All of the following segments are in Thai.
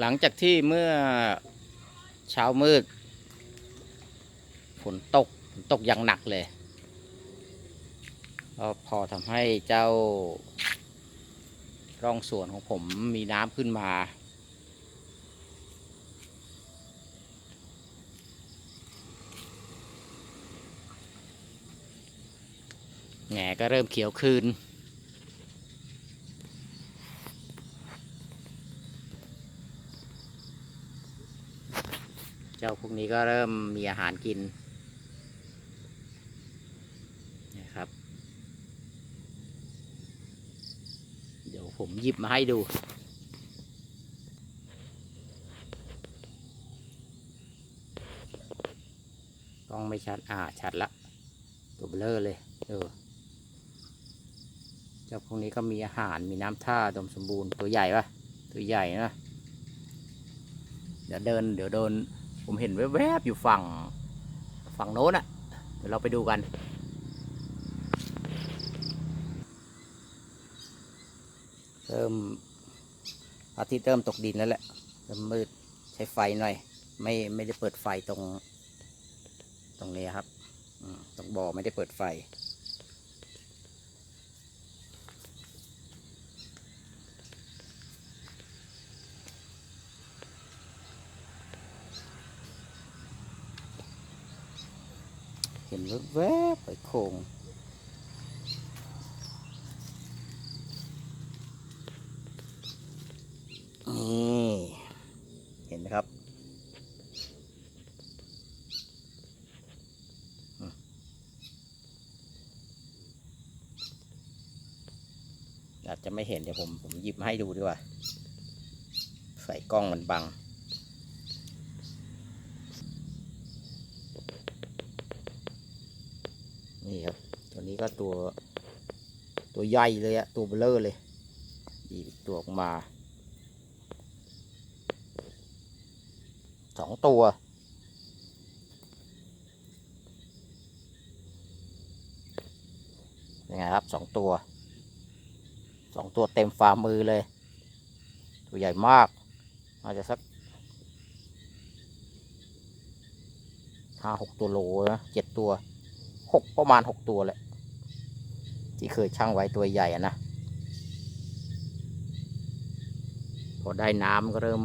หลังจากที่เมื่อเช้ามืดฝนตกฝนตกอย่างหนักเลยก็พอทำให้เจ้าร่องสวนของผมมีน้ำขึ้นมา แหงก็เริ่มเขียวคืน เจ้า พวกนี้ก็เริ่มมีอาหารกินนะครับ เดี๋ยวผมหยิบมาให้ดูกล้องไม่ชัด อ่า ชัดละ ตัวเบลอเลย เออ เจ้าพวกนี้ก็มีอาหาร มีน้ำท่าดมสมบูรณ์ ตัวใหญ่ปะตัวใหญ่นะ เดี๋ยวเดิน เดี๋ยวโดน ผมเห็นแวบๆอยู่ฝั่งฝั่งโน้นอะเดี๋ยวเราไปดูกัน เริ่มอาทิตย์เริ่มตกดินแล้วแหละเริ่มมืดใช้ไฟหน่อย ไม่ไม่ได้เปิดไฟตรง ตรงนี้ครับตรงบ่อไม่ได้เปิดไฟ เห็นแวบๆไปโคงนี่เห็นไหมครับอืมอาจจะไม่เห็นเดี๋ยวผมผมหยิบมาให้ดูดีกว่า ใส่กล้องมันบัง นี่ครับ ตัวนี้ก็ตัว ตัวใหญ่เลยอะตัวเบลเลอร์เลยดีบตัวออกมาสองตัวยังไงครับสองตัวสองตัวเต็มฝ่ามือเลย ตัวใหญ่มากอาจจะสักห้าหกตัวโลนะเจ็ดตัว หกประมาณหกตัวแหละที่เคยช่างไว้ตัวใหญ่อะนะ พอได้น้ำก็เริ่ม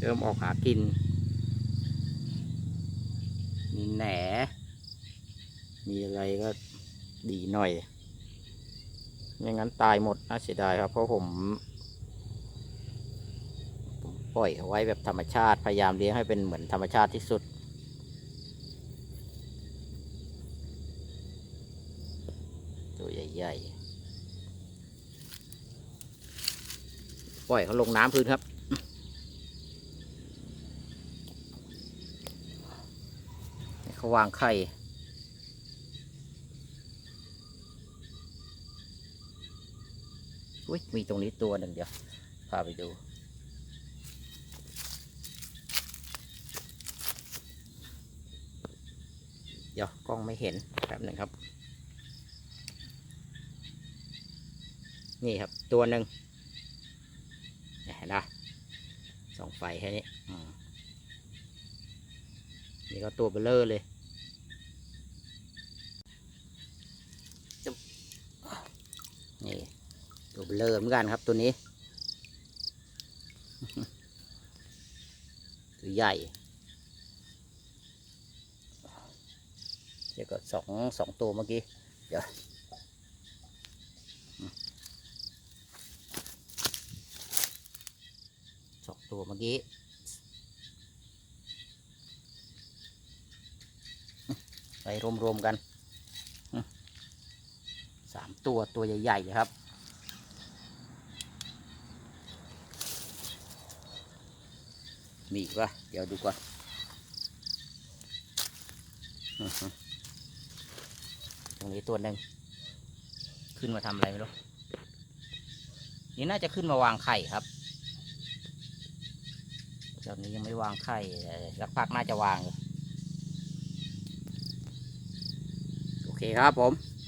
เริ่มออกหากิน มีแหน มีอะไรก็ดีหน่อยไม่งั้นตายหมดน่าเสียดายครับ เพราะผม ปล่อยเขาไว้แบบธรรมชาติพยายามเลี้ยงให้เป็นเหมือนธรรมชาติที่สุด ตัวใหญ่ๆปล่อยเขาลงน้ำพื้นครับเขาวางไข่อุ้ยมีตรงนี้ตัวหนึ่งเดียว พาไปดู เดี๋ยวกล้องไม่เห็นแป๊บหนึ่งครับ นี่ครับตัวหนึ่งเห็นปะสองไฟแค่นี้นี่ก็ตัวเบลเลอร์เลยนี่ตัวเบลอเหมือนกันครับตัวนี้ ตัวใหญ่ เดี๋ยวก็สองสองตัวเมื่อกี้ เดี๋ยวสองตัวเมื่อกี้ไปรวมๆกันสามตัวตัวใหญ่ๆเลยครับมีอีกปะเดี๋ยวดูก่อน รงนี้ตัวหนึ่งขึ้นมาทำอะไรไม่รู้นี่น่าจะขึ้นมาวางไข่ครับตอนนี้ยังไม่วางไข่สักพักน่าจะวางอยู่โอเคครับผม